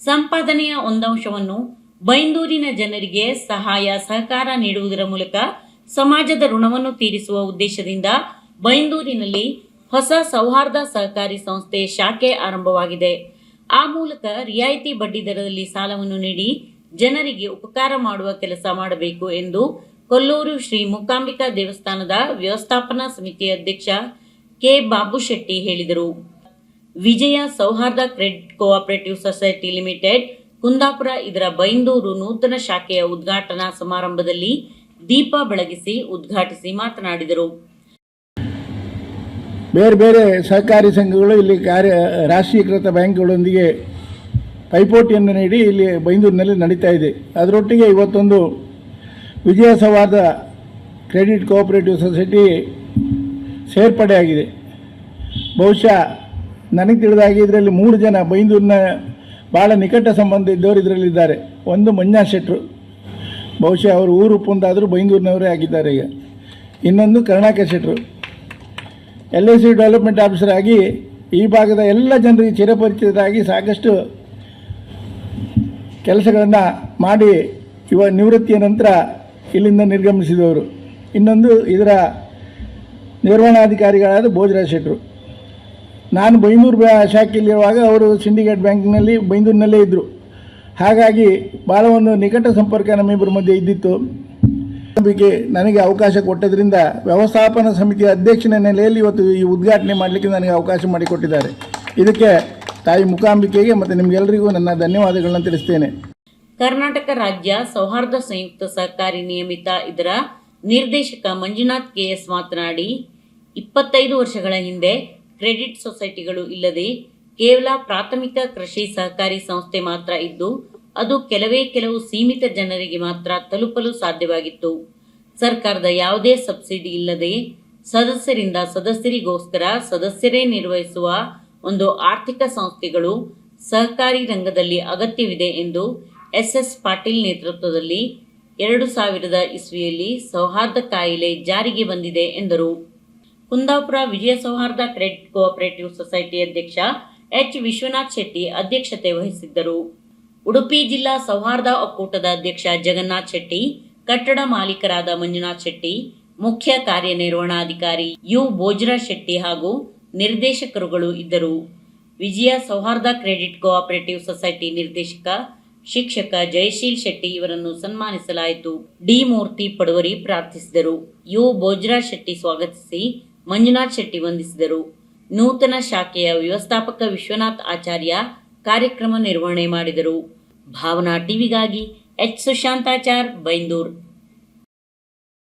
ಸಂಪಾದನೆಯ ಒಂದಂಶವನ್ನು ಬೈಂದೂರಿನ ಜನರಿಗೆ ಸಹಾಯ ಸಹಕಾರ ನೀಡುವುದರ ಮೂಲಕ ಸಮಾಜದ ಋಣವನ್ನು ತೀರಿಸುವ ಉದ್ದೇಶದಿಂದ ಬೈಂದೂರಿನಲ್ಲಿ ಹೊಸ ಸೌಹಾರ್ದ ಸಹಕಾರಿ ಸಂಸ್ಥೆ ಶಾಖೆ ಆರಂಭವಾಗಿದೆ. ಆ ಮೂಲಕ ರಿಯಾಯಿತಿ ಬಡ್ಡಿ ದರದಲ್ಲಿ ಸಾಲವನ್ನು ನೀಡಿ ಜನರಿಗೆ ಉಪಕಾರ ಮಾಡುವ ಕೆಲಸ ಮಾಡಬೇಕು ಎಂದು ಕೊಲ್ಲೂರು ಶ್ರೀ ಮೂಕಾಂಬಿಕಾ ದೇವಸ್ಥಾನದ ವ್ಯವಸ್ಥಾಪನಾ ಸಮಿತಿ ಅಧ್ಯಕ್ಷ ಕೆ ಬಾಬುಶೆಟ್ಟಿ ಹೇಳಿದರು. Vijaya Souharda credit co-operative society limited, Kundapura, ಇದರ ಬೈಂದೂರು ನೂತನ ಶಾಖೆಯ ಉದ್ಘಾಟನಾ ಸಮಾರಂಭದಲ್ಲಿ ದೀಪ ಬೆಳಗಿಸಿ ಉದ್ಘಾಟಿಸಿ ಮಾತನಾಡಿದರು. ಬೇರೆ ಬೇರೆ ಸಹಕಾರಿ ಸಂಘಗಳು ಇಲ್ಲಿ ಕಾರ್ಯ, ರಾಷ್ಟ್ರೀಕೃತ ಬ್ಯಾಂಕ್ಗಳೊಂದಿಗೆ ಪೈಪೋಟಿಯನ್ನು ನೀಡಿ ಇಲ್ಲಿ ಬೈಂದೂರಿನಲ್ಲಿ ನಡೀತಾ ಇದೆ. ಅದರೊಟ್ಟಿಗೆ ಇವತ್ತೊಂದು ವಿಜಯ ಸೌಹಾರ್ದ ಕ್ರೆಡಿಟ್ ಕೋಆಪರೇಟಿವ್ ಸೊಸೈಟಿ ಸೇರ್ಪಡೆಯಾಗಿದೆ. ಬಹುಶಃ ನನಗೆ ತಿಳಿದ ಹಾಗೆ ಇದರಲ್ಲಿ ಮೂರು ಜನ ಬೈಂದೂರಿನ ಭಾಳ ನಿಕಟ ಸಂಬಂಧ ಇದ್ದವರು ಇದರಲ್ಲಿದ್ದಾರೆ. ಒಂದು ಮಂಜಾ ಶೆಟ್ರು. ಬಹುಶಃ ಅವರು ಊರು ಪುಂದಾದರೂ ಬೈಂದೂರಿನವರೇ ಆಗಿದ್ದಾರೆ ಈಗ. ಇನ್ನೊಂದು ಕರ್ನಾಟಕ ಶೆಟ್ರು. L I C development officer ಆಗಿ ಈ ಭಾಗದ ಎಲ್ಲ ಜನರಿಗೆ ಚಿರಪರಿಚಿತರಾಗಿ ಸಾಕಷ್ಟು ಕೆಲಸಗಳನ್ನು ಮಾಡಿ ಇವ ನಿವೃತ್ತಿಯ ನಂತರ ಇಲ್ಲಿಂದ ನಿರ್ಗಮಿಸಿದವರು. ಇನ್ನೊಂದು ಇದರ ನಿರ್ವಹಣಾಧಿಕಾರಿಗಳಾದ ಭೋಜರಾಜ್ ಶೆಟ್ಟರು ನಾನು ಬೈಂದೂರು ಶಾಖೆಯಲ್ಲಿರುವಾಗ ಅವರು ಸಿಂಡಿಕೇಟ್ ಬ್ಯಾಂಕ್ನಲ್ಲಿ ಬೈಂದೂರಿನಲ್ಲೇ ಇದ್ದರು ಹಾಗಾಗಿ ಭಾಳ ಒಂದು ನಿಕಟ ಸಂಪರ್ಕ ನಮ್ಮಿಬ್ಬರ ಮಧ್ಯೆ ಇದ್ದಿತ್ತು. ನಂಬಿಕೆ ನನಗೆ ಅವಕಾಶ ಕೊಟ್ಟದ್ರಿಂದ ವ್ಯವಸ್ಥಾಪನಾ ಸಮಿತಿಯ ಅಧ್ಯಕ್ಷನ ನೆಲೆಯಲ್ಲಿ ಇವತ್ತು ಈ ಉದ್ಘಾಟನೆ ಮಾಡಲಿಕ್ಕೆ ನನಗೆ ಅವಕಾಶ ಮಾಡಿಕೊಟ್ಟಿದ್ದಾರೆ. ಇದಕ್ಕೆ ತಾಯಿ ಮುಖಾಂಬಿಕೆಗೆ ಮತ್ತು ನಿಮಗೆಲ್ಲರಿಗೂ ನನ್ನ ಧನ್ಯವಾದಗಳನ್ನು ತಿಳಿಸ್ತೇನೆ. ಕರ್ನಾಟಕ ರಾಜ್ಯ ಸೌಹಾರ್ದ ಸಂಯುಕ್ತ ಸಹಕಾರಿ ನಿಯಮಿತ ಇದರ ನಿರ್ದೇಶಕ ಮಂಜುನಾಥ್ ಕೆಎಸ್ ಮಾತನಾಡಿ, ಇಪ್ಪತ್ತೈದು ವರ್ಷಗಳ ಹಿಂದೆ ಕ್ರೆಡಿಟ್ ಸೊಸೈಟಿಗಳು ಇಲ್ಲದೆ ಕೇವಲ ಪ್ರಾಥಮಿಕ ಕೃಷಿ ಸಹಕಾರಿ ಸಂಸ್ಥೆ ಮಾತ್ರ ಇದ್ದು, ಅದು ಕೆಲವೇ ಕೆಲವು ಸೀಮಿತ ಜನರಿಗೆ ಮಾತ್ರ ತಲುಪಲು ಸಾಧ್ಯವಾಗಿತ್ತು. ಸರ್ಕಾರದ ಯಾವುದೇ ಸಬ್ಸಿಡಿ ಇಲ್ಲದೆ ಸದಸ್ಯರಿಂದ ಸದಸ್ಯರಿಗೋಸ್ಕರ ಸದಸ್ಯರೇ ನಿರ್ವಹಿಸುವ ಒಂದು ಆರ್ಥಿಕ ಸಂಸ್ಥೆಗಳು ಸಹಕಾರಿ ರಂಗದಲ್ಲಿ ಅಗತ್ಯವಿದೆ ಎಂದು ಎಸ್ ಎಸ್ ಪಾಟೀಲ್ ನೇತೃತ್ವದಲ್ಲಿ ಎರಡು ಸಾವಿರದ ಇಸ್ವಿಯಲ್ಲಿ ಸೌಹಾರ್ದ ಕಾಯಿಲೆ ಜಾರಿಗೆ ಬಂದಿದೆ ಎಂದರು. Kundapura Vijaya Souharda credit co-operative society ಅಧ್ಯಕ್ಷ ಎಚ್. ವಿಶ್ವನಾಥ್ ಶೆಟ್ಟಿ ಅಧ್ಯಕ್ಷತೆ ವಹಿಸಿದ್ದರು. ಉಡುಪಿ ಜಿಲ್ಲಾ ಸೌಹಾರ್ದ ಒಕ್ಕೂಟದ ಅಧ್ಯಕ್ಷ ಜಗನ್ನಾಥ್ ಶೆಟ್ಟಿ, ಕಟ್ಟಡ ಮಾಲೀಕರಾದ ಮಂಜುನಾಥ್ ಶೆಟ್ಟಿ, ಮುಖ್ಯ ಕಾರ್ಯನಿರ್ವಹಣಾಧಿಕಾರಿ ಯು. ಬೋಜ್ರಾ ಶೆಟ್ಟಿ ಹಾಗೂ ನಿರ್ದೇಶಕರುಗಳು ಇದ್ದರು. ವಿಜಯ ಸೌಹಾರ್ದ ಕ್ರೆಡಿಟ್ ಕೋಆಪರೇಟಿವ್ ಸೊಸೈಟಿ ನಿರ್ದೇಶಕ, ಶಿಕ್ಷಕ ಜಯಶೀಲ್ ಶೆಟ್ಟಿ ಇವರನ್ನು ಸನ್ಮಾನಿಸಲಾಯಿತು. ಡಿ. ಮೂರ್ತಿ ಪಡುವರಿ ಪ್ರಾರ್ಥಿಸಿದರು. ಯು. ಬೋಜ್ರಾ ಶೆಟ್ಟಿ ಸ್ವಾಗತಿಸಿ ಮಂಜುನಾಥ್ ಶೆಟ್ಟಿ ವಂದಿಸಿದರು. ನೂತನ ಶಾಖೆಯ ವ್ಯವಸ್ಥಾಪಕ ವಿಶ್ವನಾಥ್ ಆಚಾರ್ಯ ಕಾರ್ಯಕ್ರಮ ನಿರ್ವಹಣೆ ಮಾಡಿದರು. ಭಾವನಾ ಟಿವಿಗಾಗಿ ಎಚ್. ಸುಶಾಂತಾಚಾರ್ ಬೈಂದೂರ್.